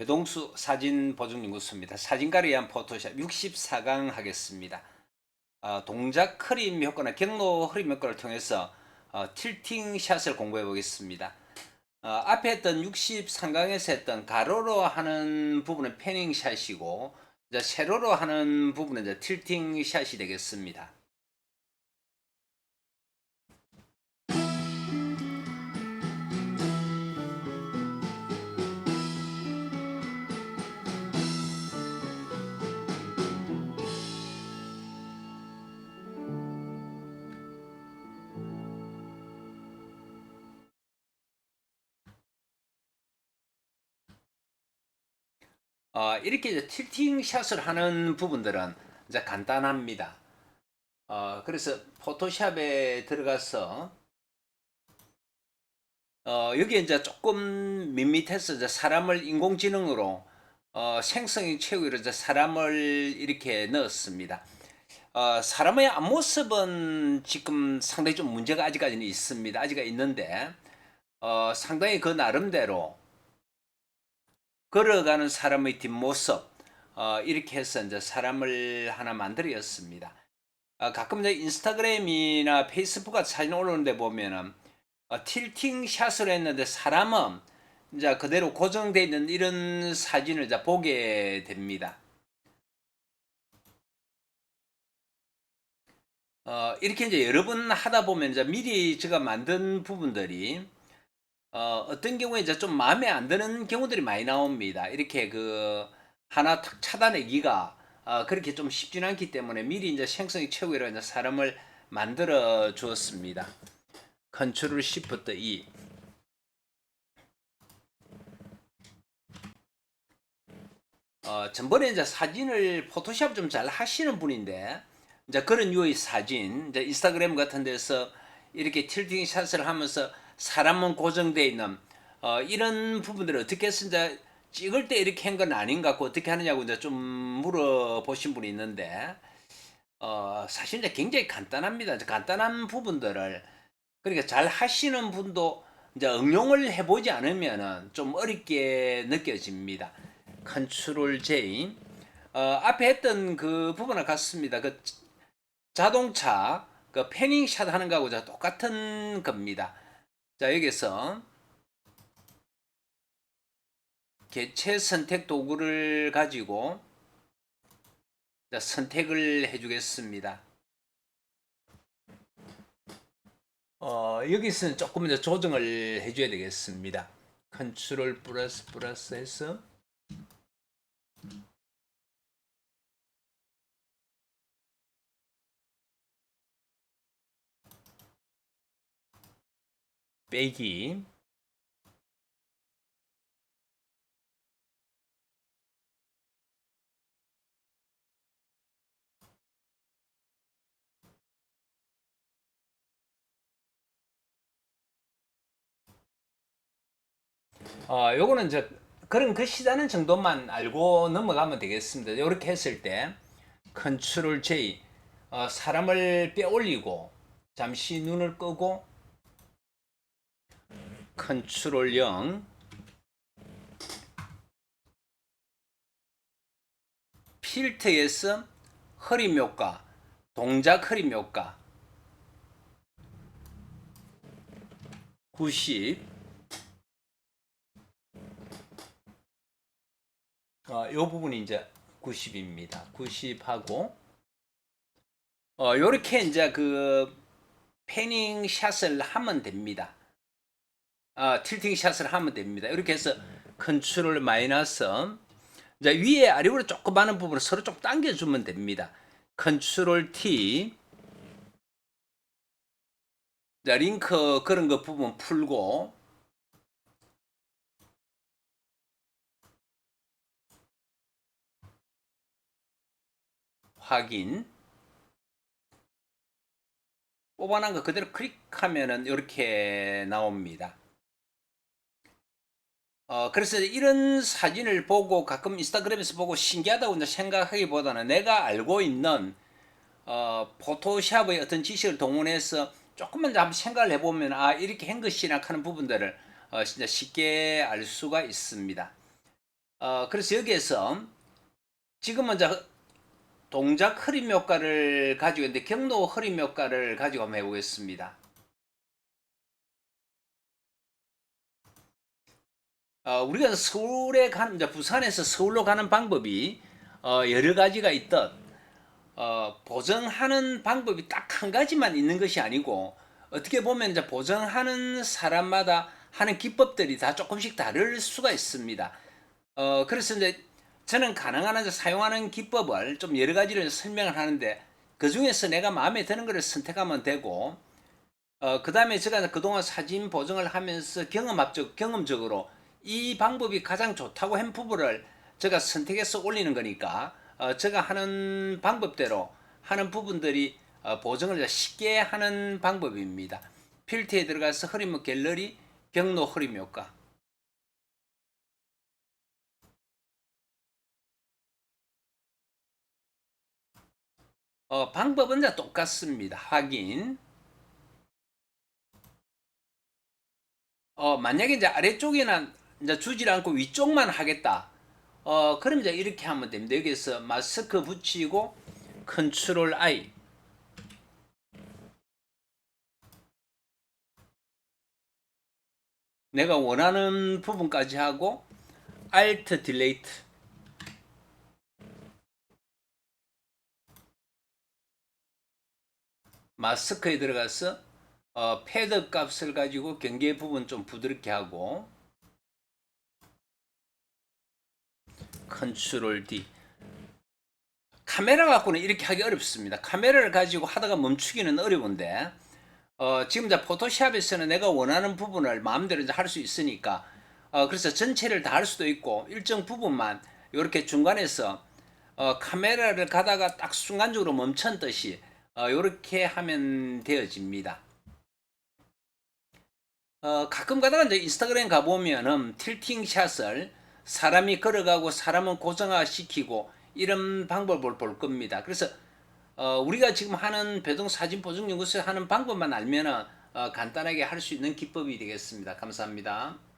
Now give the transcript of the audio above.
배동수 사진 보증 연구소입니다. 사진가를 위한 포토샵 64강 하겠습니다. 어, 동작 흐림 효과나 경로 흐림 효과를 통해서 어, 틸팅 샷을 공부해 보겠습니다. 어, 앞에 했던 63강에서 했던 가로로 하는 부분은 패닝 샷이고 이제 세로로 하는 부분은 이제 틸팅 샷이 되겠습니다. 어, 이렇게 이제 틸팅 샷을 하는 부분들은 이제 간단합니다. 어, 그래서 포토샵에 들어가서 어, 여기 이제 조금 밋밋해서 이제 사람을 인공지능으로 어, 생성이 최고로 이제 사람을 이렇게 넣었습니다. 어, 사람의 앞모습은 지금 상당히 좀 문제가 아직까지는 있습니다. 아직 있는데 어, 상당히 그 나름대로 걸어가는 사람의 뒷모습 어, 이렇게 해서 이제 사람을 하나 만들었습니다. 어, 가끔 이제 인스타그램이나 페이스북 같은 사진 올리는데 보면은 어, 틸팅 샷을 했는데 사람은 이제 그대로 고정되어 있는 이런 사진을 이제 보게 됩니다. 어, 이렇게 이제 여러 번 하다 보면 이제 미리 제가 만든 부분들이 어, 어떤 경우에 이제 좀 마음에 안 드는 경우들이 많이 나옵니다. 이렇게 그 하나 탁 차단하기가 어, 그렇게 좀 쉽지는 않기 때문에 미리 이제 생성이 최고로 이제 사람을 만들어 주었습니다. 컨트롤 시프트 E. 어, 전번에 이제 사진을 포토샵 좀 잘 하시는 분인데 이제 그런 유의 사진, 이제 인스타그램 같은 데서 이렇게 틸팅 샷을 하면서 사람은 고정되어 있는 어, 이런 부분들을 어떻게 이제 찍을 때 이렇게 한 건 아닌 것 같고 어떻게 하느냐고 이제 좀 물어보신 분이 있는데 어, 사실 이제 굉장히 간단합니다. 이제 간단한 부분들을 그러니까 잘 하시는 분도 이제 응용을 해보지 않으면은 좀 어렵게 느껴집니다. 컨트롤 J 어, 앞에 했던 그 부분과 같습니다. 그 자동차 그 패닝 샷 하는 거하고 똑같은 겁니다. 자 여기서 개체 선택 도구를 가지고 자, 선택을 해 주겠습니다. 어, 여기서는 조금 더 조정을 해 줘야 되겠습니다. 컨트롤 플러스 플러스 해서 빼기 어, 요거는 이제 그런 것이라는 정도만 알고 넘어가면 되겠습니다. 이렇게 했을 때 컨트롤 J 어, 사람을 빼올리고 잠시 눈을 끄고 컨트롤 0 필터에서 흐림 효과 동작 효과 90 어, 요 부분이 이제 90입니다. 90하고 어, 요렇게 이제 그 패닝 샷을 하면 됩니다. 아, 틸팅 샷을 하면 됩니다. 이렇게 해서 컨트롤 마이너스 이제 위에 아래로 조금 많은 부분을 서로 좀 당겨주면 됩니다. 컨트롤 T 자, 링크 그런 거 부분 풀고 확인 뽑아놓은 거 그대로 클릭하면은 이렇게 나옵니다. 어, 그래서 이런 사진을 보고 가끔 인스타그램에서 보고 신기하다고 생각하기보다는 내가 알고 있는 어, 포토샵의 어떤 지식을 동원해서 조금만 한번 생각을 해보면 아 이렇게 한 것이나 하는 부분들을 어, 진짜 쉽게 알 수가 있습니다. 어, 그래서 여기에서 지금은 이제 동작 흐림 효과를 가지고 있는데 경로 흐림 효과를 가지고 한번 해보겠습니다. 어, 우리가 서울에 가는 이제 부산에서 서울로 가는 방법이 어, 여러 가지가 있듯 어, 보정하는 방법이 딱 한 가지만 있는 것이 아니고 어떻게 보면 이제 보정하는 사람마다 하는 기법들이 다 조금씩 다를 수가 있습니다. 어, 그래서 이제 저는 가능한 한 사용하는 기법을 좀 여러 가지를 설명을 하는데 그 중에서 내가 마음에 드는 것을 선택하면 되고 어, 그 다음에 제가 그동안 사진 보정을 하면서 경험합적, 경험적으로 이 방법이 가장 좋다고 한 부분을 제가 선택해서 올리는 거니까 어, 제가 하는 방법대로 하는 부분들이 어, 보정을 쉽게 하는 방법입니다. 필터에 들어가서 흐림 갤러리, 경로 흐림 효과. 어, 방법은 다 똑같습니다. 확인. 어, 만약에 이제 아래쪽에는 이제 주질 않고 위쪽만 하겠다. 어, 그럼 이제 이렇게 하면 됩니다. 여기서 마스크 붙이고 컨트롤 I. 내가 원하는 부분까지 하고 Alt Delete. 마스크에 들어가서 어, 패드 값을 가지고 경계 부분 좀 부드럽게 하고 컨트롤 D 카메라 갖고는 이렇게 하기 어렵습니다. 카메라를 가지고 하다가 멈추기는 어려운데 어, 지금 이제 포토샵에서는 내가 원하는 부분을 마음대로 할 수 있으니까 어, 그래서 전체를 다 할 수도 있고 일정 부분만 이렇게 중간에서 어, 카메라를 가다가 딱 순간적으로 멈췄듯이 어, 이렇게 하면 되어집니다. 어, 가끔 가다가 이제 인스타그램 가보면은 틸팅 샷을 사람이 걸어가고 사람은 고정화 시키고 이런 방법을 볼 겁니다. 그래서 어, 우리가 지금 하는 배동 사진 보정 연구소에 하는 방법만 알면은 어, 간단하게 할 수 있는 기법이 되겠습니다. 감사합니다.